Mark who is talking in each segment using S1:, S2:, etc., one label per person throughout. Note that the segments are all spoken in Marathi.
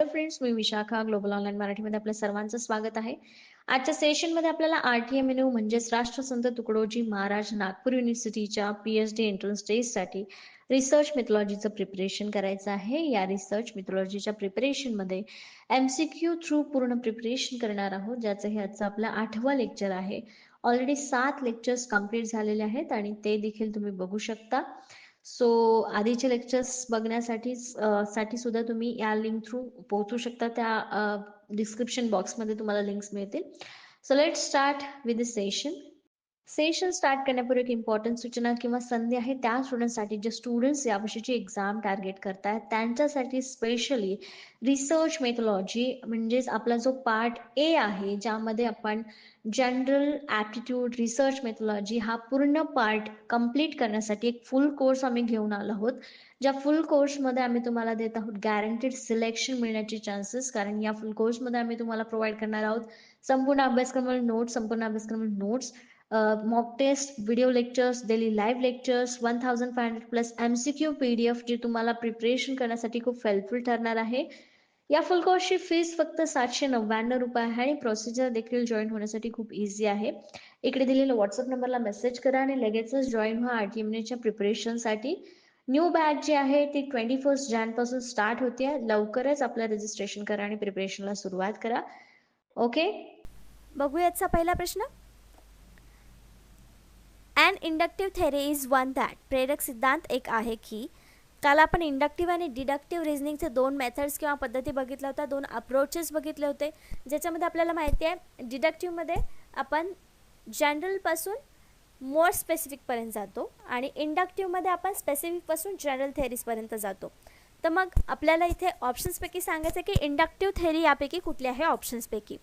S1: फ्रेंड्स मी विशाखा ग्लोबल ऑनलाईन मराठीमध्ये आपल्या सर्वांचं स्वागत आहे. आजच्या सेशनमध्ये आपल्याला आर टी एम म्हणजेच राष्ट्रसंत तुकडोजी महाराज नागपूर युनिव्हर्सिटीच्या पीएचडी डी एंट्रन्स टेस्टसाठी रिसर्च मिथॉलॉजीचं प्रिपरेशन करायचं आहे. या रिसर्च मिथॉलॉजीच्या प्रिपरेशनमध्ये एम सी क्यू थ्रू पूर्ण प्रिपरेशन करणार आहोत ज्याचं हे आजचं आपलं आठवा लेक्चर आहे. ऑलरेडी सात लेक्चर्स कंप्लीट झालेले आहेत आणि ते देखील तुम्ही बघू शकता. सो आधीचे लेक्चर्स बघण्यासाठी साठी सुद्धा तुम्ही या लिंक थ्रू पोहोचू शकता. त्या डिस्क्रिप्शन बॉक्समध्ये तुम्हाला लिंक्स मिळतील. So let start with the session session start करण्यापूर्वी एक इम्पॉर्टंट सूचना किंवा संधी आहे. त्या स्टुडंटसाठी जे स्टुडंट्स यावर्षीची एक्झाम टार्गेट करतायत त्यांच्यासाठी स्पेशली रिसर्च मेथॉलॉजी म्हणजेच आपला जो पार्ट ए आहे ज्यामध्ये आपण जनरल ॲप्टिट्यूड रिसर्च मेथॉलॉजी हा पूर्ण पार्ट कंप्लीट करण्यासाठी एक फुल कोर्स आम्ही घेऊन आलो आहोत. ज्या फुल कोर्समध्ये आम्ही तुम्हाला देत आहोत गॅरंटीड सिलेक्शन मिळण्याचे चान्सेस कारण या फुल कोर्समध्ये आम्ही तुम्हाला प्रोव्हाइड करणार आहोत. संपूर्ण अभ्यासक्रम नोट्स संपूर्ण अभ्यासक्रम notes mock test video lectures daily live lectures one thousand five hundred plus M C Q P D F तुम्हाला प्रिपरेशन करण्यासाठी खूप हेल्पफुल ठरणार आहे. या फुल कोर्सची फीस फक्त सातशे नव्याण्णव रुपये आहे आणि प्रोसिजर देखील जॉईन होण्यासाठी खूप इझी आहे. इकडे दिलेल्या व्हॉट्सअप नंबरला मेसेज करा आणि लगेचच जॉईन व्हा आर टी प्रिपरेशनसाठी न्यू बॅच जी आहे ती ट्वेंटी फर्स्ट जॅनपासून स्टार्ट होते लवकरच आपलं रजिस्ट्रेशन करा आणि प्रिपरेशनला सुरुवात करा. ओके
S2: बघूयाचा पहिला प्रश्न. And inductive theory is one that प्रेरक सिद्धांत एक आहे की काल आपण इंडक्टिव्ह आणि डिडक्टिव्ह रिझनिंगचे दोन मेथड्स किंवा पद्धती बघितल्या होत्या दोन अप्रोचेस बघितले होते. ज्याच्यामध्ये आपल्याला माहिती आहे डिडक्टिव्हमध्ये आपण जनरलपासून मोर स्पेसिफिकपर्यंत जातो आणि इंडक्टिव्हमध्ये आपण स्पेसिफिकपासून जनरल थेरीजपर्यंत जातो. तर मग आपल्याला इथे ऑप्शन्सपैकी सांगायचं की इंडक्टिव्ह थेरी यापैकी कुठली आहे ऑप्शन्सपैकी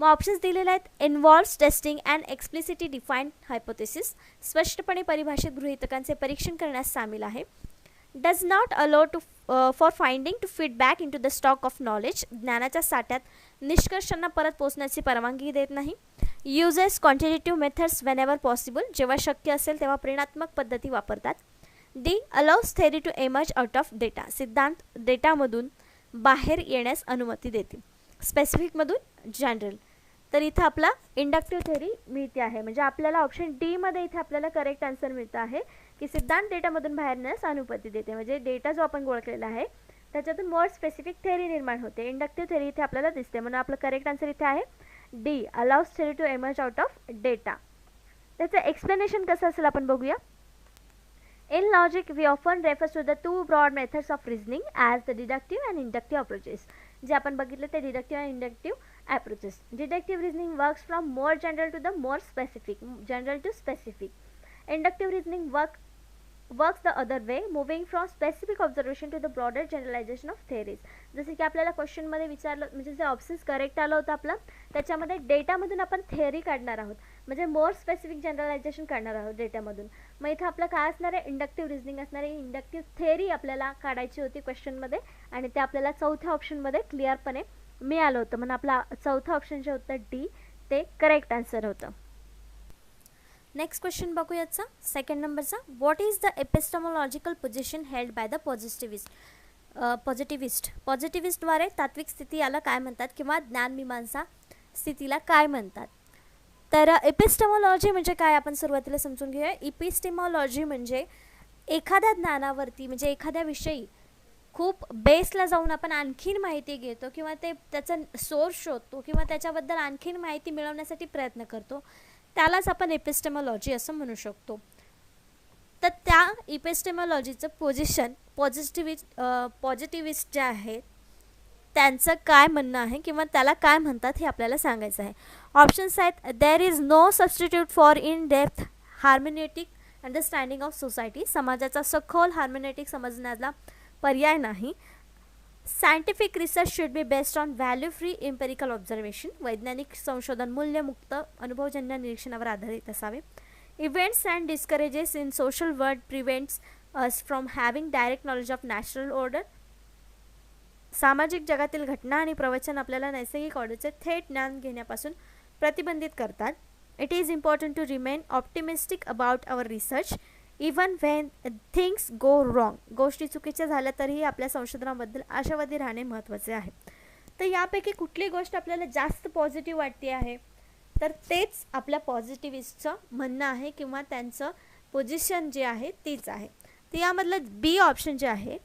S2: मग ऑप्शन्स दिलेले आहेत involves testing and explicitly defined hypothesis स्पष्टपणे परिभाषित गृहितकांचे परीक्षण करण्यास सामील आहे. Does not allow to for finding to feedback in to the stock of knowledge ज्ञानाच्या साठ्यात निष्कर्षांना परत पोचण्याची परवानगी देत नाही. Uses quantitative methods whenever possible जेव्हा शक्य असेल तेव्हा प्रेरणात्मक पद्धती वापरतात. D allows theory to emerge out of data सिद्धांत डेटामधून बाहेर येण्यास अनुमती देते. स्पेसिफिकमधून जनरल तर इथं आपला इंडक्टिव्ह थेरी मिळते आहे. म्हणजे आपल्याला ऑप्शन डीमध्ये इथे आपल्याला करेक्ट आन्सर मिळतं आहे की सिद्धांत डेटामधून बाहेर येण्यास अनुमती देते. म्हणजे डेटा जो आपण ओळखलेला आहे त्याच्यातून मोर स्पेसिफिक थेरी निर्माण होते. इंडक्टिव्ह थेरी इथे आपल्याला दिसते. म्हणून आपलं करेक्ट आन्सर इथे आहे. D allows theory to emerge out of data त्याचं एक्सप्लेनेशन कसं असेल आपण बघूया. In logic, we often refers to the two broad methods of reasoning as the deductive and inductive approaches. जे आपण बघितलं ते डिडक्टिव्ह आणि inductive approaches. Deductive reasoning works from more general to the more specific general to specific inductive reasoning work works the other way moving from specific observation to the broader generalisation of theories जसं की आपल्याला क्वेश्चनमध्ये विचारलं म्हणजे जे ऑप्शन्स करेक्ट आलं होतं आपलं त्याच्यामध्ये डेटामधून आपण थेअरी काढणार आहोत. म्हणजे मोर स्पेसिफिक जनरलायझेशन करणार आहोत डेटामधून मग इथं आपलं काय असणार आहे? इंडक्टिव्ह रिझनिंग असणार आहे. इंडक्टिव्ह थेअरी आपल्याला काढायची होती क्वेश्चनमध्ये आणि ते आपल्याला चौथ्या ऑप्शनमध्ये क्लिअरपणे मिळालं होतं. म्हणून आपला चौथं ऑप्शन जे होतं डी ते करेक्ट आन्सर होतं. नेक्स्ट क्वेश्चन बघू याचा सेकंड नंबरचा what is the epistemological position held by the positivist positivist पॉझिटिव्हिस्टद्वारे तात्विक स्थिती याला काय म्हणतात किंवा ज्ञानमीमांसा स्थितीला काय म्हणतात? तर एपिस्टमॉलॉजी म्हणजे काय? आपण सुरुवातीला समजून घेऊया. इपिस्टेमॉलॉजी म्हणजे एखाद्या ज्ञानावरती म्हणजे एखाद्या विषयी खूप बेसला जाऊन आपण आणखीन माहिती घेतो किंवा ते त्याचा सोर्स शोधतो किंवा त्याच्याबद्दल आणखीन माहिती मिळवण्यासाठी प्रयत्न करतो. त्यालाच आपण एपिस्टेमॉलॉजी असं म्हणू शकतो. तर त्या इपेस्टेमॉलॉजीचं पोझिशन पॉझिटिव्हिस्ट पॉझिटिव्हिस्ट जे आहेत त्यांचं काय म्हणणं आहे किंवा त्याला काय म्हणतात हे आपल्याला सांगायचं आहे. ऑप्शन्स आहेत there is no substitute for in depth hermeneutic understanding of society समाजाचा सखोल हार्मोनेटिक समजण्याला पर्याय नाही. Scientific research should be based on value free empirical observation वैज्ञानिक संशोधन मूल्यमुक्त अनुभवजन्य निरीक्षणावर आधारित असावे. Events and discourses in social world prevents us from having direct knowledge of natural order सामाजिक जगातील घटना आणि प्रवचन आपल्याला नैसर्गिक ऑर्डरचे थेट ज्ञान घेण्यापासून प्रतिबंधित करतात. It is important to remain optimistic about our research even when things go wrong गोष्टी चुकीच्या झाल्या तरीही आपल्या संशोधनाबद्दल आशावादी राहणे महत्त्वाचे आहे. तर यापैकी कुठली गोष्ट आपल्याला जास्त पॉझिटिव्ह वाटते आहे? तर तेच आपल्या पॉझिटिव्हिस्टचं म्हणणं आहे किंवा त्यांचं पोझिशन जे आहे तीच आहे. तर यामधलं बी ऑप्शन जे आहे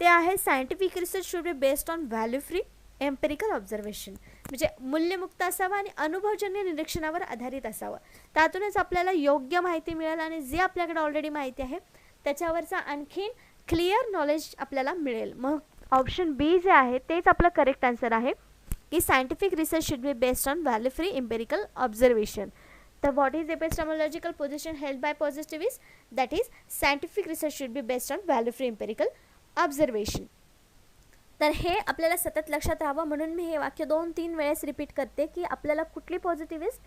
S2: ते आहे scientific research should be based on value free empirical observation. म्हणजे मूल्यमुक्त असावं आणि अनुभवजन्य निरीक्षणावर आधारित असावं. त्यातूनच आपल्याला योग्य माहिती मिळेल आणि जे आपल्याकडे ऑलरेडी माहिती आहे त्याच्यावरचा आणखीन क्लिअर नॉलेज आपल्याला मिळेल. मग ऑप्शन बी जे आहे तेच आपलं करेक्ट आन्सर आहे की scientific research should be based on value free empirical observation तर what is epistemological position held by positivist that is scientific research should be based on value free empirical observation तर हे आपल्याला सतत लक्षात राहावं. म्हणून मी हे वाक्य दोन तीन वेळेस रिपीट करते की आपल्याला कुठली पॉझिटिव्हिस्ट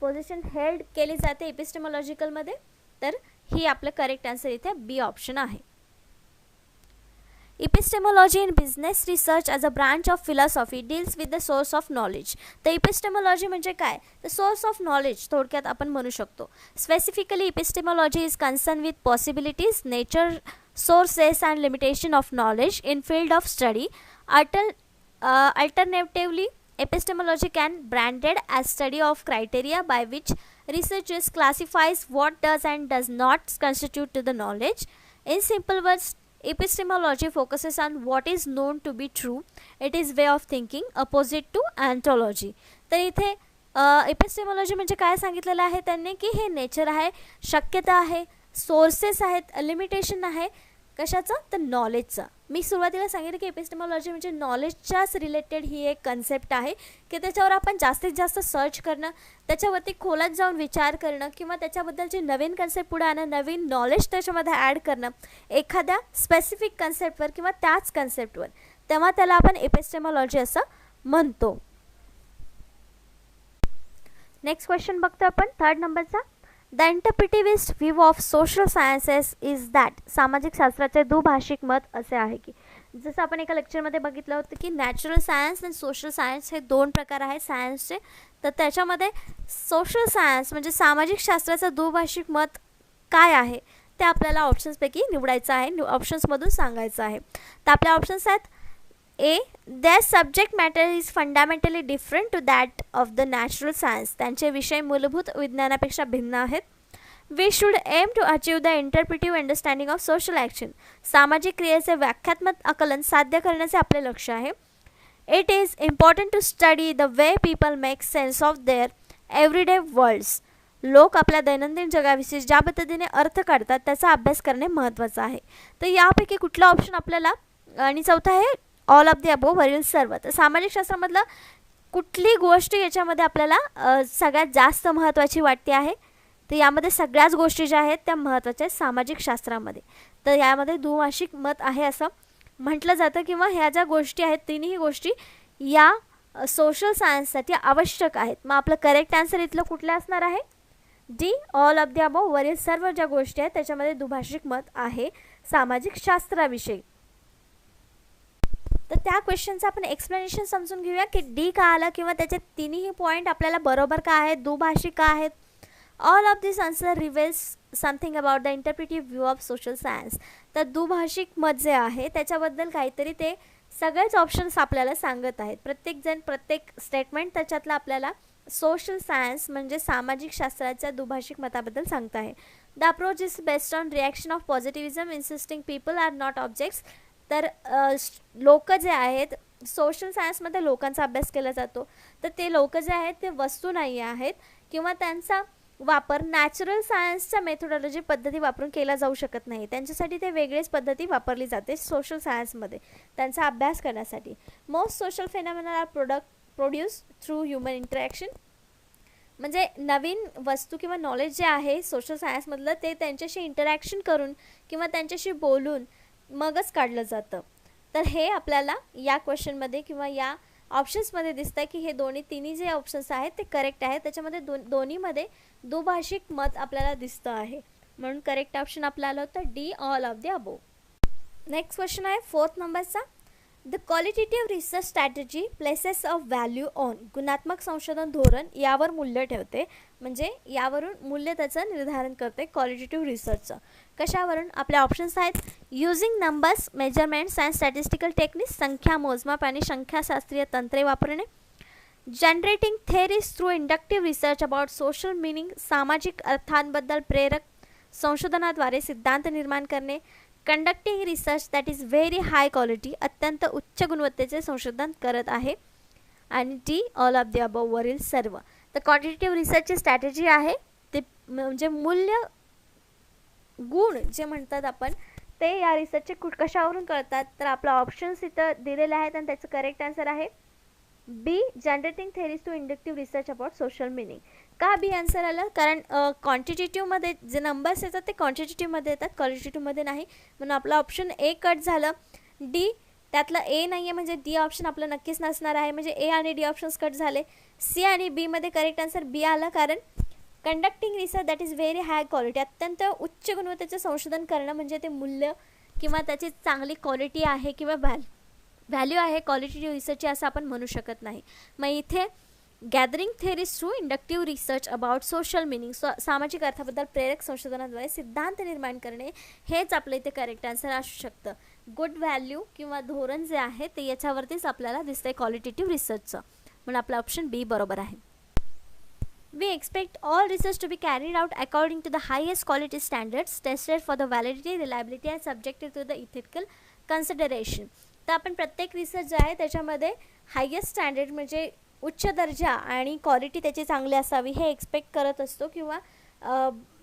S2: पोझिशन हेल्ड केली जाते एपिस्टेमॉलॉजिकलमध्ये तर ही आपलं करेक्ट आन्सर इथे बी ऑप्शन आहे. Epistemology in business research as a branch of philosophy deals with the source of knowledge. तर epistemology म्हणजे काय? तर सोर्स ऑफ नॉलेज थोडक्यात आपण म्हणू शकतो. Specifically epistemology is concern with possibilities nature sources and limitation of knowledge in field of study. Alter, uh, alternatively, epistemology can branded as study of criteria by which researchers classifies what does and does not constitute to the knowledge. In simple words, epistemology focuses on what is known to be true. It is way of thinking opposite to anthology. तर इथे एपिस्टेमॉलॉजी म्हणजे काय सांगितलेलं आहे त्यांनी की हे नेचर आहे शक्यता आहे सोर्सेस आहेत लिमिटेशन आहे. कशाचं? तर नॉलेजचं. मी सुरुवातीला सांगितलं की एपिस्टेमॉलॉजी म्हणजे नॉलेजच्याच रिलेटेड ही एक कन्सेप्ट आहे की त्याच्यावर आपण जास्तीत जास्त सर्च करणं त्याच्यावरती खोलात जाऊन विचार करणं किंवा त्याच्याबद्दलची नवीन कन्सेप्ट पुढे आणणं नवीन नॉलेज त्याच्यामध्ये ॲड करणं एखाद्या स्पेसिफिक कन्सेप्टवर किंवा त्याच कन्सेप्टवर तेव्हा त्याला आपण एपिस्टेमॉलॉजी असं म्हणतो. नेक्स्ट क्वेश्चन बघतो आपण. थर्ड नंबरचा the interpretivist view of social sciences is that सामाजिक शास्त्राचे दुभाषिक मत असे आहे की जसं आपण एका लेक्चरमध्ये बघितलं होतं की नॅचरल सायन्स आणि सोशल सायन्स हे दोन प्रकार आहेत सायन्सचे तर त्याच्यामध्ये सोशल सायन्स म्हणजे सामाजिक शास्त्राचं दुभाषिक मत काय आहे ते आपल्याला ऑप्शन्सपैकी निवडायचं आहे ऑप्शन्समधून सांगायचं आहे. तर आपल्या ऑप्शन्स आहेत A their subject matter is fundamentally different to that of the natural science त्यांचे विषय मूलभूत विज्ञानापेक्षा भिन्न आहेत. We should aim to achieve the interpretive understanding of social action सामाजिक क्रियेचे व्याख्यात्मक आकलन साध्य करण्याचे आपले लक्ष आहे. It is important to study the way people make sense of their everyday worlds लोक आपल्या दैनंदिन जगाविषयी ज्या पद्धतीने अर्थ काढतात त्याचा अभ्यास करणे महत्त्वाचं आहे. तर यापैकी कुठला ऑप्शन आपल्याला आणि चौथा आहे ऑल ऑफ दी अबो वरील सर्व. तर सामाजिक शास्त्रामधलं कुठली गोष्ट याच्यामध्ये आपल्याला सगळ्यात जास्त महत्त्वाची वाटते आहे? तर यामध्ये सगळ्याच गोष्टी ज्या आहेत त्या महत्त्वाच्या आहेत सामाजिक शास्त्रामध्ये. तर यामध्ये दुभाषिक मत आहे असं म्हटलं जातं किंवा ह्या ज्या गोष्टी आहेत तिन्ही गोष्टी या सोशल सायन्ससाठी आवश्यक आहेत. मग आपलं करेक्ट आन्सर इथलं कुठलं असणार आहे? D all of the above वरील सर्व ज्या गोष्टी आहेत त्याच्यामध्ये दुभाषिक मत आहे सामाजिक शास्त्राविषयी. तर त्या क्वेश्चनचं आपण एक्सप्लेनेशन समजून घेऊया की डी का आलं किंवा त्याचे तिन्ही पॉईंट आपल्याला बरोबर का आहेत दुभाषिक का आहेत? All of this answer reveals something about the interpretive view of social science तर दुभाषिक मत जे आहे त्याच्याबद्दल काहीतरी ते सगळेच ऑप्शन्स आपल्याला सांगत आहेत. प्रत्येकजण प्रत्येक स्टेटमेंट त्याच्यातलं आपल्याला सोशल सायन्स म्हणजे सामाजिक शास्त्राच्या दुभाषिक मताबद्दल सांगत आहे. The approach is based on reaction of positivism insisting people are not objects तर लोक जे आहेत सोशल सायन्समध्ये लोकांचा अभ्यास केला जातो. तर ते लोक जे आहेत ते वस्तू नाही आहेत किंवा त्यांचा वापर नॅचरल सायन्सच्या मेथोडॉलॉजी पद्धती वापरून केला जाऊ शकत नाही. त्यांच्यासाठी ते वेगळीच पद्धती वापरली जाते सोशल सायन्समध्ये त्यांचा अभ्यास करण्यासाठी. Most social phenomenal are product produce through human interaction म्हणजे नवीन वस्तू किंवा नॉलेज जे आहे सोशल सायन्समधलं ते त्यांच्याशी इंटरॅक्शन करून किंवा त्यांच्याशी बोलून मगच काढलं जातं. तर हे आपल्याला या क्वेश्चनमध्ये किंवा या ऑप्शन्समध्ये दिसतं आहे की हे दोन्ही तिन्ही जे ऑप्शन्स आहेत ते करेक्ट आहेत. त्याच्यामध्ये दो दोन्हीमध्ये दुभाषिक मत आपल्याला दिसतं आहे. म्हणून करेक्ट ऑप्शन आपल्याला होतं D all of the above next question आहे फोर्थ नंबरचा the qualitative research strategy places of value on गुणात्मक संशोधन धोरण यावर मूल्य ठेवते. म्हणजे यावरून मूल्य त्याचं निर्धारण करते क्वालिटेटिव्ह रिसर्चचं कशावरून? आपले ऑप्शन्स आहेत. Using numbers measurements and statistical techniques संख्या मोजमाप आणि संख्याशास्त्रीय तंत्रे वापरणे. Generating theories through inductive research about social meaning सामाजिक अर्थांबद्दल प्रेरक संशोधनाद्वारे सिद्धांत निर्माण करणे. Conducting research that is very high quality अत्यंत उच्च गुणवत्तेचे संशोधन करत आहे. आणि टी ऑल ऑफ द अबववरील सर्व. तर क्वांटिटेटिव्ह रिसर्चची स्ट्रॅटेजी आहे. ते म्हणजे मूल्य गुण जे म्हणतात आपण ते या रिसर्चचे कुठ कशावरून कळतात? तर आपला ऑप्शन्स इथं दिलेले आहेत आणि त्याचं करेक्ट आन्सर आहे. B generating theories to inductive research about social meaning का बी आन्सर आलं? कारण क्वांटिटेटिव्हमध्ये जे नंबर्स येतात ते क्वांटिटेटिव्हमध्ये येतात क्वालिटेटिव्हमध्ये नाही. म्हणून आपलं ऑप्शन ए कट झालं. डी त्यातलं ए नाही आहे म्हणजे डी ऑप्शन आपलं नक्कीच नसणार आहे. म्हणजे ए आणि डी ऑप्शन्स कट झाले. सी आणि बीमध्ये करेक्ट आन्सर बी आला. कारण conducting research that is very high quality अत्यंत उच्च गुणवत्तेचं संशोधन करणं म्हणजे ते मूल्य किंवा त्याची चांगली क्वालिटी आहे किंवा व्हॅल व्हॅल्यू आहे क्वालिटी रिसर्चची असं आपण म्हणू शकत नाही. मग इथे gathering theories through inductive research about social meaning so सामाजिक अर्थाबद्दल प्रेरक संशोधनाद्वारे सिद्धांत निर्माण करणे हेच आपलं इथे करेक्ट आन्सर असू शकतं. गुड व्हॅल्यू किंवा धोरण जे आहे ते याच्यावरतीच आपल्याला दिसतंय क्वालिटेटिव्ह रिसर्चचं म्हणून आपला ऑप्शन बी बरोबर आहे. We expect all research to be carried out according to the highest quality standards, tested for the validity, reliability and subjected to the ethical consideration. तर आपण प्रत्येक रिसर्च जो आहे त्याच्यामध्ये हायेस्ट स्टँडर्ड म्हणजे उच्च दर्जा आणि क्वालिटी त्याची चांगली असावी हे एक्सपेक्ट करत असतो किंवा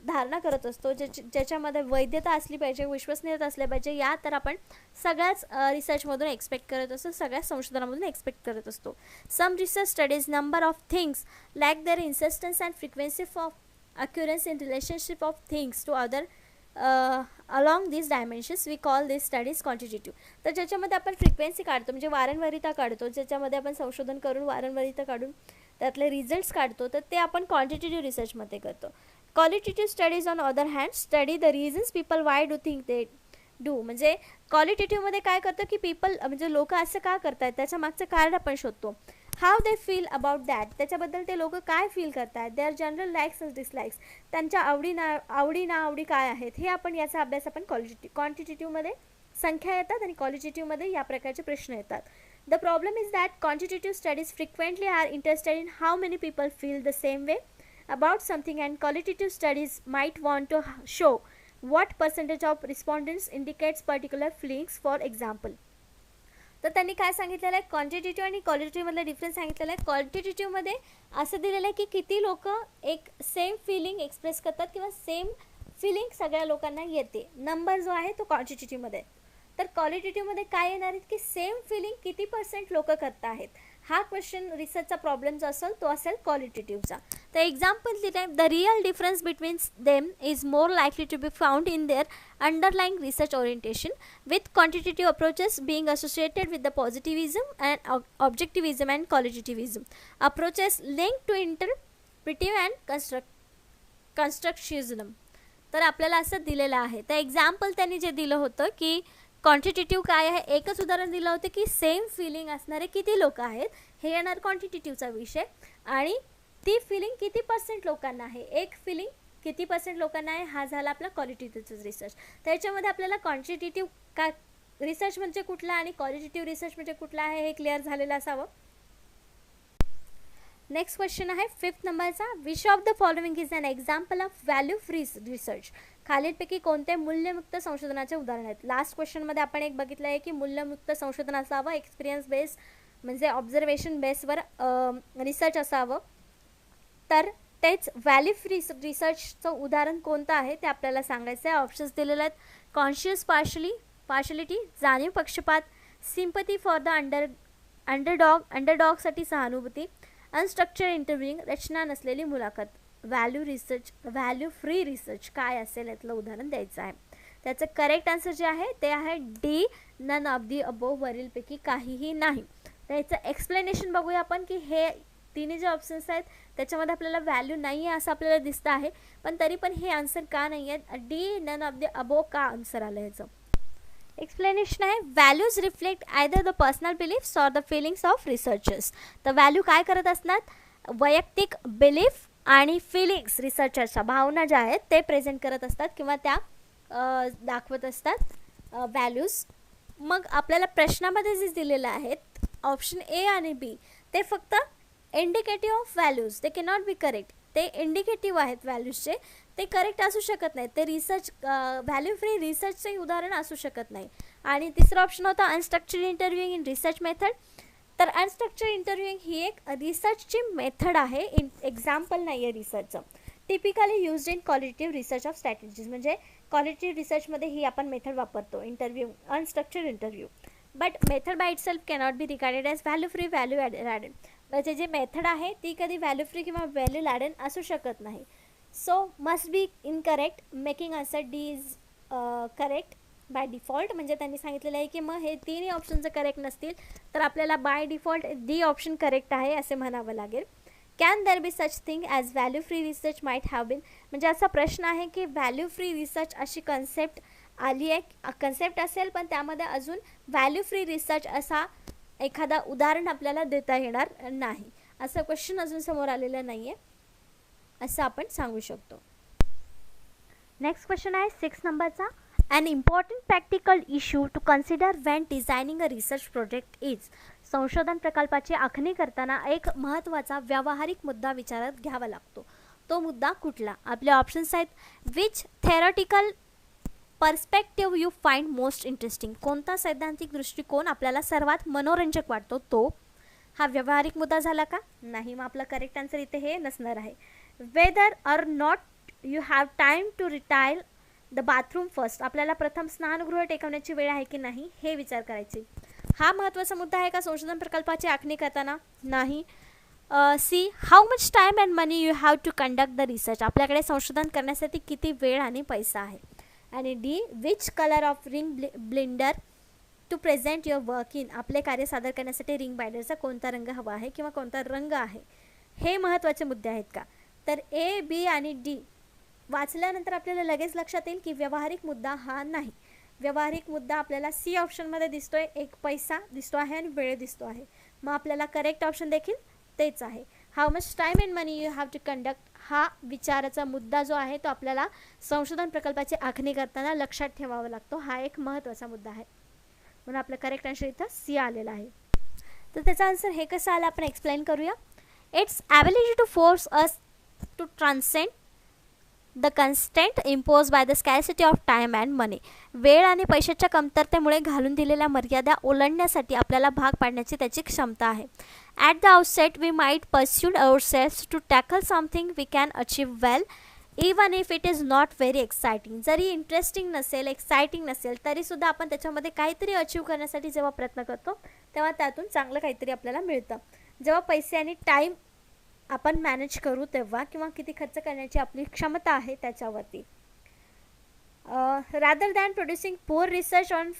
S2: धारणा करत असतो. ज्याची ज्याच्यामध्ये वैधता असली पाहिजे विश्वसनीयता असल्या पाहिजे या तर आपण सगळ्याच रिसर्चमधून एक्सपेक्ट करत असतो सगळ्याच संशोधनामधून एक्सपेक्ट करत असतो. Some research studies number of things lack their insistence and frequency of occurrence in relationship of things to other along this dimensions we call this studies quantitative तर ज्याच्यामध्ये आपण फ्रिक्वेन्सी काढतो म्हणजे वारंवारिता काढतो ज्याच्यामध्ये आपण संशोधन करून वारंवारिता काढून त्यातले रिझल्ट्स काढतो तर ते आपण क्वांटिटेटिव्ह रिसर्चमध्ये करतो. Qualitative studies on other hand study the reasons people why do think they do म्हणजे क्वालिटेटिव्हमध्ये काय करतं की पीपल म्हणजे लोक असं का करतात त्याच्या मागचं कारण आपण शोधतो. How they feel about that त्याच्याबद्दल ते लोक काय फील करतात? Their general likes and dislikes त्यांच्या आवडी ना आवडी ना आवडी काय आहेत? हे आपण याचा अभ्यास आपण क्वालिटी क्वांटिटेटिव्हमध्ये संख्या येतात आणि क्वालिटेटिव्हमध्ये या प्रकारचे प्रश्न येतात. The problem is that quantitative studies frequently are interested in how many people feel the same way about something and qualitative studies might want to show what percentage of respondents indicates particular feelings. For example तर त्यांनी काय सांगितलेलं आहे? क्वांटिटेटिव्ह आणि क्वालिटेटिव्हमधला डिफरन्स सांगितलेला आहे. क्वालिटेटिव्हमध्ये असं दिलेलं आहे की किती लोक एक सेम फिलिंग एक्सप्रेस करतात किंवा सेम फिलिंग सगळ्या लोकांना येते. नंबर जो आहे तो क्वांटिटेटिव्हमध्ये तर क्वालिटेटिव्हमध्ये काय येणार आहेत की सेम फिलिंग किती पर्सेंट लोक करत आहेत? हा क्वेश्चन रिसर्चचा प्रॉब्लेम जो असेल तो असेल क्वालिटेटिव्हचा तर एक्झाम्पल दिलं आहे the real difference between them is more likely to be found in their underlying research orientation with quantitative approaches being associated with the positivism and objectivism and qualitativism approaches link to interpretive and construct constructionism तर आपल्याला असं दिलेलं आहे. तर एक्झाम्पल त्यांनी जे दिलं होतं की क्वांटिटेटिव्ह काय आहे एकच उदाहरण दिलं होतं की सेम फिलिंग असणारे किती लोक आहेत हे येणार क्वांटिटेटिव्हचा विषय. आणि ती फिलिंग किती पर्सेंट लोकांना आहे? एक फिलिंग किती पर्सेंट लोकांना आहे? हा झाला आपला क्वालिटेटिव्ह रिसर्च त्याच्यामध्ये आपल्याला क्वांटिटेटिव्ह का रिसर्च म्हणजे कुठला आणि क्वालिटेटिव्ह रिसर्च म्हणजे कुठला आहे हे क्लिअर झालेलं असावं. नेक्स्ट क्वेश्चन आहे फिफ्थ नंबरचा. Which of the following is an example of value free research खालीलपैकी कोणते मूल्यमुक्त संशोधनाचे उदाहरण आहेत? लास्ट क्वेश्चनमध्ये आपण एक बघितलं आहे की मूल्यमुक्त संशोधन असावं एक्सपिरियन्स बेस म्हणजे ऑब्झर्वेशन बेसवर रिसर्च असावं. तर तेच व्हॅलिफ फ्री रिसर्चचं उदाहरण कोणतं आहे ते आपल्याला सांगायचं आहे. ऑप्शन्स दिलेले आहेत. कॉन्शियस पार्शली पार्शलिटी जाणीव पक्षपात sympathy for the under underdog अंडरडॉगसाठी सहानुभूती अनस्ट्रक्चर इंटरव्ह्यूइंग रचना नसलेली मुलाखत. Value research value free research काय असेल यातलं उदाहरण द्यायचं आहे. त्याचं करेक्ट आन्सर जे आहे ते आहे D none of the above वरीलपैकी काहीही नाही. तर याचं एक्सप्लेनेशन बघूया आपण की हे तिन्ही जे ऑप्शन्स आहेत त्याच्यामध्ये आपल्याला व्हॅल्यू नाही आहे असं आपल्याला दिसतं आहे. पण तरी पण हे आन्सर का नाही आहेत D none of the above का आन्सर आलं ह्याचं? एक्सप्लेनेशन आहे values reflect either the personal beliefs or the feelings of researchers तर व्हॅल्यू काय करत असतात? वैयक्तिक बिलीफ आणि फिलिंग्स रिसर्चर्सच्या भावना ज्या आहेत ते प्रेझेंट करत असतात किंवा त्या दाखवत असतात व्हॅल्यूज मग आपल्याला प्रश्नामध्ये जे दिलेलं आहेत ऑप्शन ए आणि बी ते फक्त इंडिकेटिव्ह ऑफ व्हॅल्यूज ते कॅनॉट बी करेक्ट ते इंडिकेटिव्ह आहेत व्हॅल्यूजचे ते करेक्ट असू शकत नाही ते रिसर्च व्हॅल्यू फ्री रिसर्चचे उदाहरण असू शकत नाही. आणि तिसरं ऑप्शन होता unstructured interviewing in research method तर अनस्ट्रक्चर्ड इंटरव्ह्यूइंग ही एक रिसर्चची मेथड आहे. इन एक्झाम्पल नाही आहे रिसर्चचं typically use in qualitative research of strategies म्हणजे क्वालिटेटिव्ह रिसर्चमध्ये ही आपण मेथड वापरतो. Interview unstructured interview but method by itself cannot be regarded as value free value added म्हणजे जे मेथड आहे ती कधी व्हॅल्यू फ्री किंवा व्हॅल्यू लॅडन असू शकत नाही. So must be incorrect making answer D is correct by default म्हणजे त्यांनी सांगितलेलं आहे की मग हे तिन्ही ऑप्शन जर करेक्ट नसतील तर आपल्याला by default D option correct आहे असे म्हणावं लागेल. Can there be such thing as value free research might have been म्हणजे असा प्रश्न आहे की व्हॅल्यू फ्री रिसर्च अशी कन्सेप्ट आली आहे कन्सेप्ट असेल पण त्यामध्ये अजून व्हॅल्यू फ्री रिसर्च असा एखादा उदाहरण आपल्याला देता येणार नाही. असं क्वेश्चन अजून समोर आलेलं नाही आहे असं आपण सांगू शकतो. नेक्स्ट क्वेश्चन आहे सिक्स नंबरचा an important practical issue to consider when designing a research project is संशोधन प्रकल्पाची आखणी करताना एक महत्त्वाचा व्यावहारिक मुद्दा विचारात घ्यावा लागतो. तो मुद्दा कुठला? आपले ऑप्शन्स आहेत. Which theoretical perspective you find most interesting कोणता सैद्धांतिक दृष्टिकोन आपल्याला सर्वात मनोरंजक वाटतो? तो हा व्यावहारिक मुद्दा झाला का? नाही मग आपला करेक्ट आन्सर इथे हे नसणार आहे. Whether or not you have time to retire the bathroom first आपल्याला प्रथम स्नानगृह टेकवण्याची वेळ आहे की नाही हे विचार करायचे. हा महत्त्वाचा मुद्दा आहे का संशोधन प्रकल्पाची आखणी करताना? नाही. C how much time and money you have to conduct the research आपल्याकडे संशोधन करण्यासाठी किती वेळ आणि पैसा आहे? आणि D which colour of ring ब्लि binder to present your work in आपले कार्य सादर करण्यासाठी रिंग बायडरचा कोणता रंग हवा आहे किंवा कोणता रंग आहे? हे महत्त्वाचे मुद्दे आहेत का? तर ए बी आणि डी वाचल्यानंतर आपल्याला लगेच लक्षात येईल की व्यावहारिक मुद्दा हा नाही. व्यावहारिक मुद्दा आपल्याला सी ऑप्शनमध्ये दिसतोय एक पैसा दिसतो आहे आणि वेळ दिसतो आहे. मग आपल्याला करेक्ट ऑप्शन देखील तेच आहे. How much time and money you have to conduct हा विचाराचा मुद्दा जो आहे तो आपल्याला संशोधन प्रकल्पाची आखणी करताना लक्षात ठेवावा लागतो. हा एक महत्त्वाचा मुद्दा आहे. म्हणून आपलं करेक्ट आन्सर इथं सी आलेला आहे. तर त्याचा आन्सर हे कसं आलं? आपण एक्सप्लेन करूया. It's ability to force us to transcend the constant impose by the scarcity of time and money वेळ आणि पैशाच्या कमतरतेमुळे घालून दिलेल्या मर्यादा ओलांडण्यासाठी आपल्याला भाग पाडण्याची त्याची क्षमता आहे. At the outset we might pursue ourselves to to tackle something we can achieve well even if it is not very exciting जरी इंटरेस्टिंग नसेल एक्सायटिंग नसेल तरीसुद्धा आपण त्याच्यामध्ये काहीतरी अचीव करण्यासाठी जेव्हा प्रयत्न करतो तेव्हा त्यातून चांगलं काहीतरी आपल्याला मिळतं. जेव्हा पैसे आणि टाईम आपण मॅनेज करू तेव्हा किंवा किती खर्च करण्याची आपली क्षमता आहे त्याच्यावरती. Rather than producing poor research on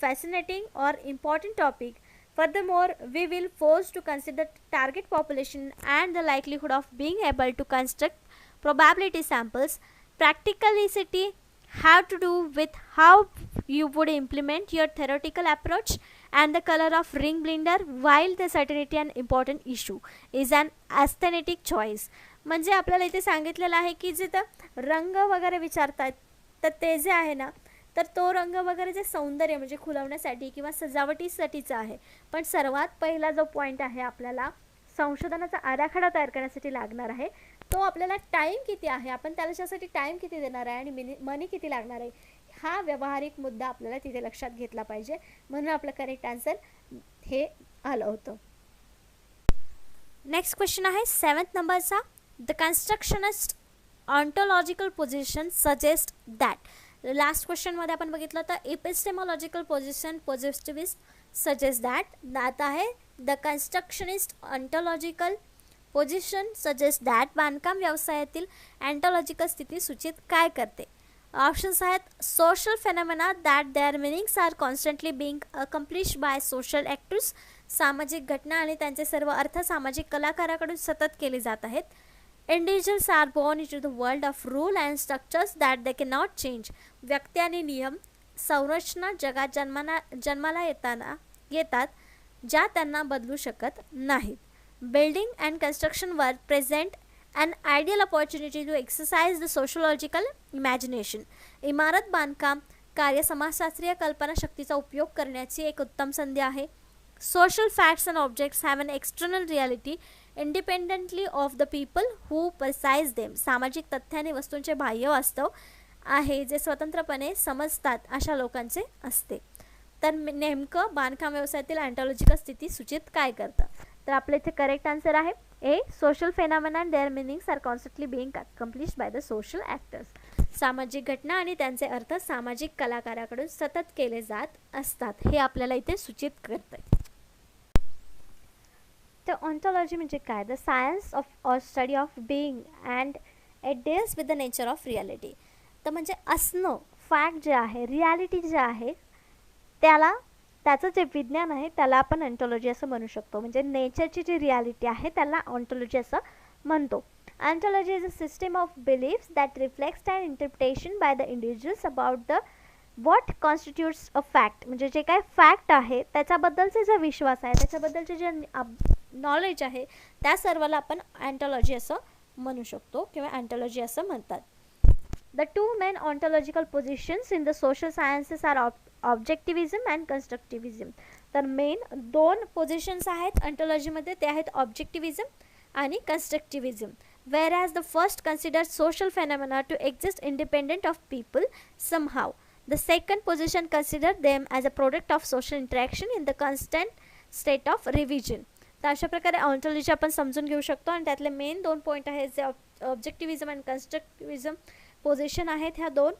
S2: fascinating or important topic Furthermore, we will force to consider target population and the likelihood of being able to construct probability samples. Practicality have to do with how you would implement your theoretical approach and the color of ring blinder while the certainty an important issue is an aesthetic choice म्हणजे आपल्याला इथे सांगितलेलं आहे की जे तर रंग वगैरे विचारतात तर ते जे आहे ना तर तो रंग वगैरे जे सौंदर्य म्हणजे खुलवण्यासाठी किंवा सजावटीसाठीचा आहे. पण सर्वात पहिला जो पॉईंट आहे आपल्याला संशोधनाचा आराखडा तयार करण्यासाठी लागणार आहे. तो आपल्याला टाईम किती आहे? आपण त्याच्यासाठी टाईम किती देणार आहे आणि मिनी मनी किती लागणार आहे? हा व्यावहारिक मुद्दा आपल्याला तिथे लक्षात घेतला पाहिजे. म्हणून आपलं करेक्ट आन्सर हे आलं होतं. नेक्स्ट क्वेश्चन आहे. सेवन्थ नंबरचा the constructionist ontological position suggest that last क्वेश्चनमध्ये आपण बघितलं तर epistemological position positivist suggest that आता आहे. The constructionist ontological position suggest that बांधकाम व्यवसायातील अँटॉलॉजिकल स्थिती सूचित काय करते? ऑप्शन्स आहेत social phenomena that their meanings are constantly being accomplish by social actors सामाजिक घटना आणि त्यांचे सर्व अर्थ सामाजिक कलाकाराकडून सतत केले जात आहेत. Individuals are born into the world of rule and structures that they can not change व्यक्ती आणि नियम संरचना जगात जन्माना जन्माला येताना येतात ज्या त्यांना बदलू शकत नाहीत building and construction work present and ideal opportunity to exercise the sociological imagination इमारत बांधकाम कार्य समाजशास्त्रीय कल्पनाशक्तीचा उपयोग करण्याची एक उत्तम संधी आहे social facts and objects have an external reality independently of the people who perceive them सामाजिक तथ्याने वस्तूंचे बाह्य वास्तव आहे जे स्वतंत्रपणे समजतात अशा लोकांचे असते. तर नेमकं बांधकाम व्यवसायातील अँटॉलॉजिकल स्थिती सूचित काय करतं? तर आपलं इथे करेक्ट आन्सर आहे. A social phenomena and their meanings are constantly being accomplish by the social actors सामाजिक घटना आणि त्यांचे अर्थ सामाजिक कलाकाराकडून सतत केले जात असतात. हे आपल्याला इथे सूचित करतं तर ऑन्टॉलॉजी म्हणजे काय? The science of or study of being and it deals with the nature of reality तर म्हणजे असणं फॅक्ट जे आहे रियालिटी जे आहे त्याला त्याचं जे विज्ञान आहे त्याला आपण ऑन्टॉलॉजी असं म्हणू शकतो. म्हणजे नेचरची जी रियालिटी आहे त्याला ऑन्टॉलॉजी असं म्हणतो. Ontology is a system of beliefs that reflects and interpretation by the individuals about the what constitutes a fact म्हणजे जे काय फॅक्ट आहे त्याच्याबद्दलचे जे विश्वास आहे त्याच्याबद्दलचे जे नॉलेज आहे त्या सर्वाला आपण अँटॉलॉजी असं म्हणू शकतो किंवा अँटॉलॉजी असं म्हणतात. The two main ontological positions in the social sciences are objectivism and constructivism तर मेन दोन पोझिशन्स आहेत अँटॉलॉजीमध्ये ते आहेत ऑब्जेक्टिव्हिझम आणि constructivism whereas the first consider social phenomena to exist independent of people somehow the second position consider them as a product of social interaction in the constant state of revision तर अशा प्रकारे ऑन्टॉलॉजी आपण समजून घेऊ शकतो. आणि त्यातले मेन दोन पॉईंट आहेत जे ऑब्जेक्टिव्हिझम अँड कन्स्ट्रक्टिव्हिझम पोझिशन आहेत ह्या दोन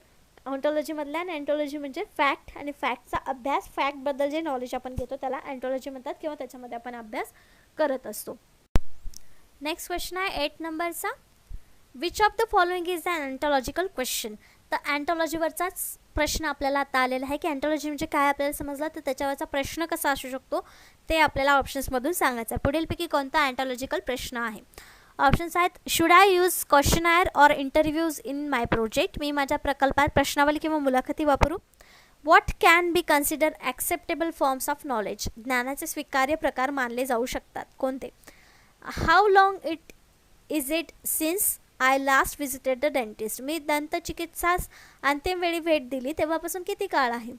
S2: ऑन्टॉलॉजीमधल्या आणि अँटॉलॉजी म्हणजे फॅक्ट आणि फॅक्टचा अभ्यास. फॅक्टबद्दल जे नॉलेज आपण घेतो त्याला अँटॉलॉजी म्हणतात किंवा त्याच्यामध्ये आपण अभ्यास करत असतो. नेक्स्ट क्वेश्चन आहे एट नंबरचा which of the following is ontological question तर अँटॉलॉजीवरचाच प्रश्न आपल्याला आता आलेला आहे की अँटॉलॉजी म्हणजे काय आपल्याला समजलं? तर त्याच्यावरचा प्रश्न कसा असू शकतो? ते आपल्याला ऑप्शन्समधून सांगायचं आहे. पुढीलपैकी कोणता अँटॉलॉजिकल प्रश्न आहे? ऑप्शन्स आहेत should I use questionnaire or interviews in my project मी माझ्या प्रकल्पात प्रश्नावली किंवा मुलाखती वापरू? What can be consider acceptable forms of knowledge ज्ञानाचे स्वीकार्य प्रकार मानले जाऊ शकतात. कोणते? How long it is it since I last visited the dentist मी दंतचिकित्सास अंतिम वेळी भेट दिली. तेव्हापासून किती काळ आहे?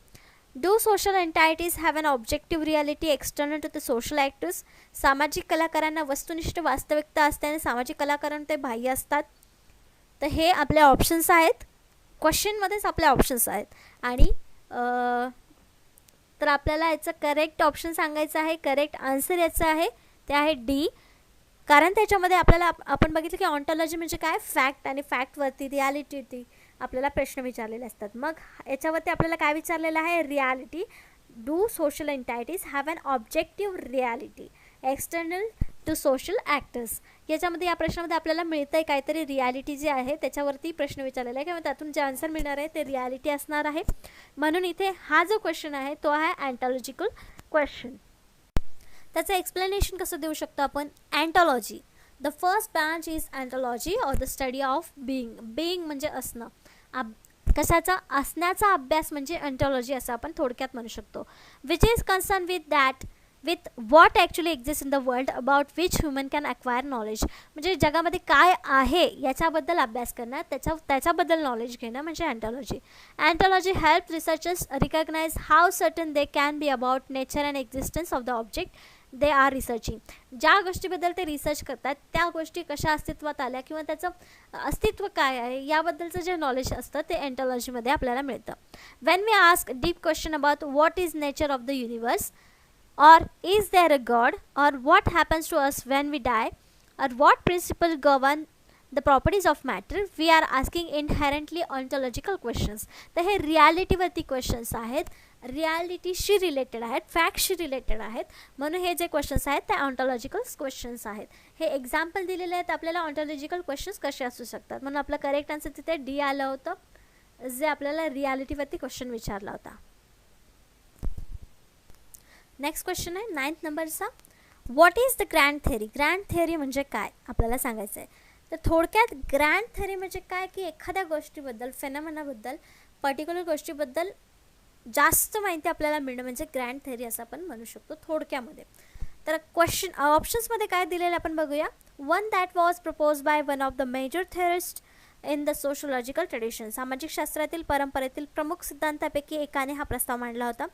S2: Do social entities have an objective reality external to the social actors सामाजिक कलाकारांना वस्तुनिष्ठ वास्तविकता असते आणि सामाजिक कलाकारांना ते बाह्य असतात. तर हे आपले ऑप्शन्स आहेत. क्वेश्चनमध्येच आपले ऑप्शन्स आहेत. आणि तर आपल्याला याचं करेक्ट ऑप्शन सांगायचं आहे करेक्ट आन्सर याचं आहे. ते आहे डी कारण त्याच्यामध्ये आपल्याला आपण बघितलं की ऑन्टॉलॉजी म्हणजे काय? फॅक्ट आणि फॅक्टवरती रियालिटीवरती आपल्याला प्रश्न विचारलेले असतात. मग याच्यावरती आपल्याला काय विचारलेलं आहे? Reality do social entities have an objective reality external to social actors याच्यामध्ये या प्रश्नामध्ये आपल्याला मिळतं आहे काहीतरी रियालिटी जे आहे त्याच्यावरती प्रश्न विचारलेला आहे. किंवा त्यातून जे आन्सर मिळणार आहे ते रियालिटी असणार आहे. म्हणून इथे हा जो क्वेश्चन आहे तो आहे अँटॉलॉजिकल क्वेश्चन त्याचं एक्सप्लेनेशन कसं देऊ शकतो आपण? Ontology the first branch is ontology or the study of being being म्हणजे असणं. अब कशाचा? असण्याचा अभ्यास म्हणजे अँटॉलॉजी असं आपण थोडक्यात म्हणू शकतो. Which is concern with that with what actually exist in the world about which human can acquire knowledge म्हणजे जगामध्ये काय आहे याच्याबद्दल अभ्यास करणं त्याच्या त्याच्याबद्दल नॉलेज घेणं म्हणजे ontology ontology help researchers recognize how certain they can be about nature and existence of the object they are researching ज्या गोष्टीबद्दल ते रिसर्च करतात त्या गोष्टी कशा अस्तित्वात आल्या किंवा त्याचं अस्तित्व काय आहे याबद्दलचं जे नॉलेज असतं ते एन्टॉलॉजीमध्ये आपल्याला मिळतं. When we ask deep question about what is nature of the universe or is there a god or what happens to us when we die or what principle govern the properties of matter we are asking inherently ontological questions तर हे रियालिटीवरती क्वेश्चन्स आहेत. रियालिटीशी रिलेटेड आहेत फॅक्टशी रिलेटेड आहेत. म्हणून हे जे क्वेश्चन्स आहेत ते ऑन्टॉलॉजिकल क्वेश्चन्स आहेत. हे एक्झाम्पल दिलेले आहेत आपल्याला ऑन्टॉलॉजिकल क्वेश्चन्स कसे असू शकतात? म्हणून आपलं करेक्ट आन्सर तिथे डी आलं होतं जे आपल्याला रियालिटीवरती क्वेश्चन विचारला होता. नेक्स्ट क्वेश्चन आहे नाईन्थ नंबरचा what is the grand theory grand theory म्हणजे काय? आपल्याला सांगायचं आहे तर थोडक्यात ग्रँड थेअरी म्हणजे काय? की एखाद्या गोष्टीबद्दल फेनामनाबद्दल पर्टिक्युलर गोष्टीबद्दल जास्त माहिती आपल्याला मिळणं म्हणजे ग्रँड थेअरी असं आपण म्हणू शकतो थोडक्यामध्ये. तर क्वेश्चन ऑप्शन्समध्ये काय दिलेलं आपण बघूया. One that was propose by one of the major theorist in the sociological tradition सामाजिक शास्त्रातील परंपरेतील प्रमुख सिद्धांतापैकी एकाने हा प्रस्ताव मांडला होता.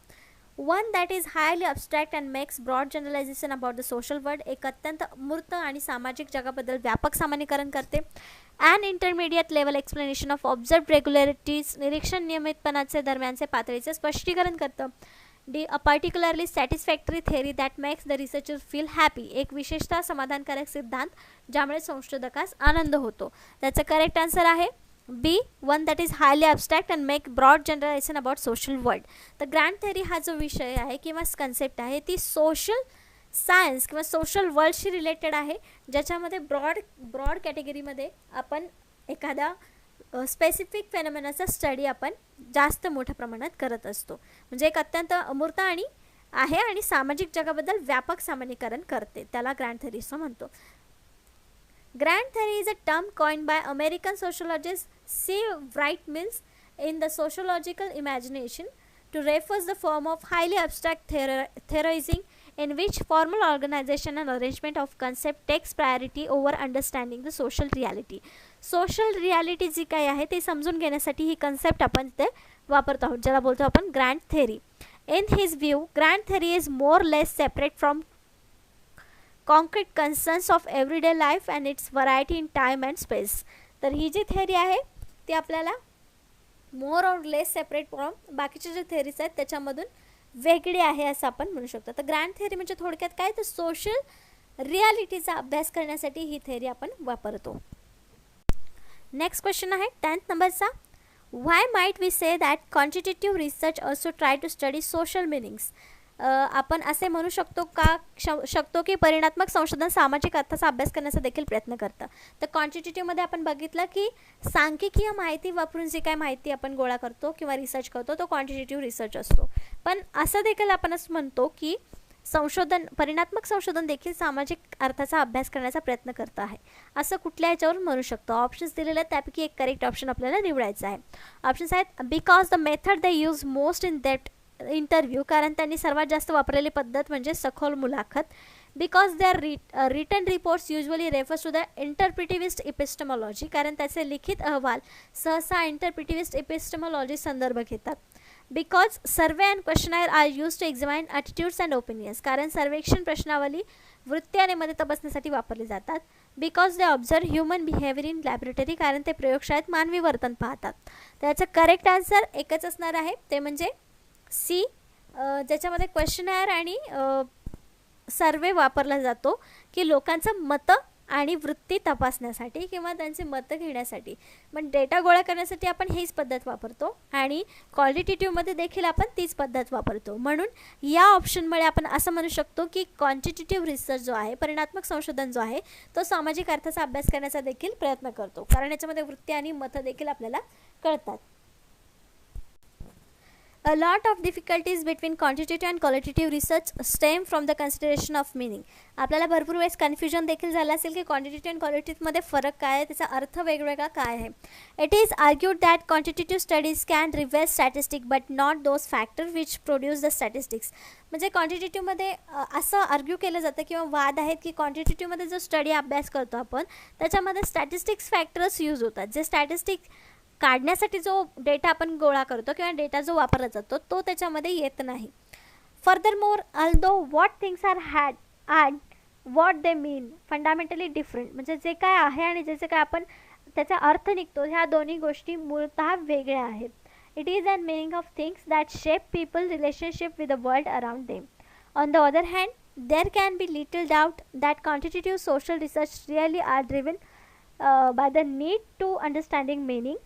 S2: One that is highly abstract and makes broad generalization about the social world एक अत्यंत मूर्त आणि सामाजिक जगाबद्दल व्यापक सामान्यकरण करते. And intermediate level explanation of observe regularities निरीक्षण नियमितपणाचे दरम्यानचे पातळीचे स्पष्टीकरण करतं. D a particularly satisfactory theory that makes the researcher feel happy एक विशेषतः समाधानकारक सिद्धांत ज्यामुळे संशोधकास आनंद होतो. त्याचं करेक्ट आन्सर आहे. B one that is highly abstract and make broad generalization about social world तर ग्रँड थेअरी हा जो विषय आहे किंवा कन्सेप्ट आहे. ती सोशल सायन्स किंवा सोशल वर्ल्डशी रिलेटेड आहे. ज्याच्यामध्ये ब्रॉड ब्रॉड कॅटेगरीमध्ये आपण एखादा स्पेसिफिक फेनॉमेनाचा स्टडी आपण जास्त मोठ्या प्रमाणात करत असतो. म्हणजे एक अत्यंत अमूर्त आणि आहे आणि सामाजिक जगाबद्दल व्यापक सामान्यीकरण करते. त्याला ग्रँड थेअरी असं म्हणतो. Grand theory is a term coined by American sociologist C. Wright Mills in the sociological imagination to refer to the form of highly abstract theor- theorizing in which formal organization and arrangement of concept takes priority over understanding the social reality social reality जी काही आहे ते समजून घेण्यासाठी ही कन्सेप्ट आपण ते वापरत आहोत ज्याला बोलतो आपण grand theory in his view grand theory is more less separate from concrete concerns of everyday life and its variety in time and space. तर ही जी थेरी आहे ती आपल्याला more or less separate from बाकीचे जे थेरीज आहेत त्याच्यामधून वेगळी आहे असं आपण म्हणू शकतो. तर ग्रँड थेअरी म्हणजे थोडक्यात काय? तर सोशल रियालिटीचा अभ्यास करण्यासाठी ही थेरी आपण वापरतो. नेक्स्ट क्वेश्चन आहे टेन्थ नंबरचा. Why might we say that quantitative research also try to study social meanings आपण असे म्हणू शकतो का शकतो की परिणात्मक संशोधन सामाजिक अर्थाचा अभ्यास करण्याचा देखील प्रयत्न करतं. तर क्वांटिटेटिव्हमध्ये आपण बघितलं की सांख्यिकीय माहिती वापरून जी काय माहिती आपण गोळा करतो किंवा रिसर्च करतो तो क्वांटिटेटिव्ह रिसर्च असतो. पण असं देखील आपण असं म्हणतो की संशोधन परिणात्मक संशोधन देखील सामाजिक अर्थाचा अभ्यास करण्याचा प्रयत्न करत आहे. असं कुठल्या ह्याच्यावरून म्हणू शकतो? ऑप्शन्स दिलेले आहेत त्यापैकी एक करेक्ट ऑप्शन आपल्याला निवडायचं आहे. ऑप्शन्स आहेत because the method they use most in that interview कारण त्यांनी सर्वात जास्त वापरलेली पद्धत म्हणजे सखोल मुलाखत. Because they are return reports usually refers to the interpretivist epistemology कारण त्याचे लिखित अहवाल सहसा इंटरप्रिटिव्हिस्ट इपिस्टमॉलॉजी संदर्भ घेतात. Because survey and questionnaire are use to examine attitudes and opinions कारण सर्वेक्षण प्रश्नावली वृत्ती आणि मते तपासण्यासाठी वापरली जातात. Because they observe human behaviour in laboratory कारण ते प्रयोगशाळेत मानवी वर्तन पाहतात. त्याचं करेक्ट आन्सर एकच असणार आहे ते म्हणजे सी ज्याच्यामध्ये क्वेश्चनायर आणि सर्वे वापरला जातो की लोकांचं मतं आणि वृत्ती तपासण्यासाठी किंवा त्यांचे मतं घेण्यासाठी. पण डेटा गोळा करण्यासाठी आपण हीच पद्धत वापरतो आणि क्वालिटेटिव्हमध्ये देखील आपण तीच पद्धत वापरतो. म्हणून या ऑप्शनमुळे आपण असं म्हणू शकतो की क्वांटिटेटिव्ह रिसर्च जो आहे परिणात्मक संशोधन जो आहे तो सामाजिक अर्थाचा अभ्यास करण्याचा देखील प्रयत्न करतो. कारण याच्यामध्ये वृत्ती आणि मतं देखील आपल्याला कळतात. A lot of difficulties between quantitative and qualitative research stem from the consideration of meaning. आपल्याला भरपूर वेळेस कन्फ्युजन देखील झालं असेल की क्वांटिटेटिव्ह अँड क्वालिटीमध्ये फरक काय आहे त्याचा अर्थ वेगवेगळा काय आहे. It is argued that quantitative studies can reverse statistic but not those factor which produce the statistics म्हणजे क्वांटिटेटिव्हमध्ये असं आर्ग्यू केलं जातं किंवा वाद आहेत की क्वांटिटेटिव्हमध्ये जो स्टडी अभ्यास करतो आपण त्याच्यामध्ये स्टॅटिस्टिक्स फॅक्टर्स यूज होतात. जे स्टॅटिस्टिक काढण्यासाठी जो डेटा आपण गोळा करतो किंवा डेटा जो वापरला जातो तो त्याच्यामध्ये येत नाही. Furthermore although what things are had add what they mean fundamentally different म्हणजे जे काय आहे आणि ज्याचे काय आपण त्याचा अर्थ निघतो ह्या दोन्ही गोष्टी मूळतः वेगळ्या आहेत. It is and meaning of things that shape people relationship with the world around them on the other hand there can be little doubt that quantitative social research really are driven by the need to understanding meaning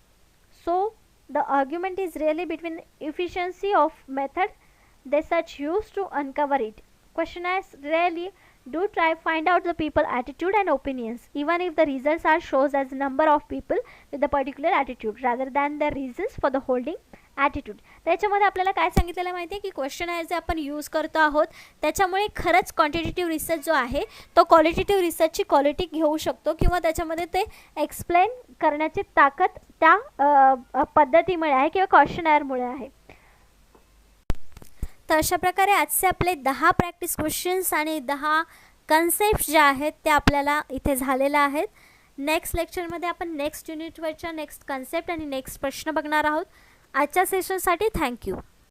S2: So, the argument is really between efficiency of method they such use to uncover it. Question is really do try find out the people attitude and opinions even if the results are shows as number of people with a particular attitude rather than the reasons for the holding attitude त्याच्यामध्ये आपल्याला काय सांगितलेलं माहिती आहे की क्वेश्चन आहे जे आपण यूज करतो आहोत त्याच्यामुळे खरंच क्वांटिटेटिव्ह रिसर्च जो आहे तो क्वालिटेटिव्ह रिसर्चची क्वालिटी घेऊ शकतो किंवा त्याच्यामध्ये ते एक्सप्लेन करण्याची ताकद त्या पद्धतीमुळे आहे किंवा क्वेश्चनरमुळे आहे. तर अशा प्रकारे आजचे आपले दहा प्रॅक्टिस क्वेश्चन्स आणि दहा कन्सेप्ट ज्या आहेत त्या आपल्याला इथे झालेल्या आहेत. नेक्स्ट लेक्चरमध्ये आपण नेक्स्ट युनिटवरच्या नेक्स्ट कन्सेप्ट आणि नेक्स्ट प्रश्न बघणार आहोत. आजच्या सेशनसाठी थँक्यू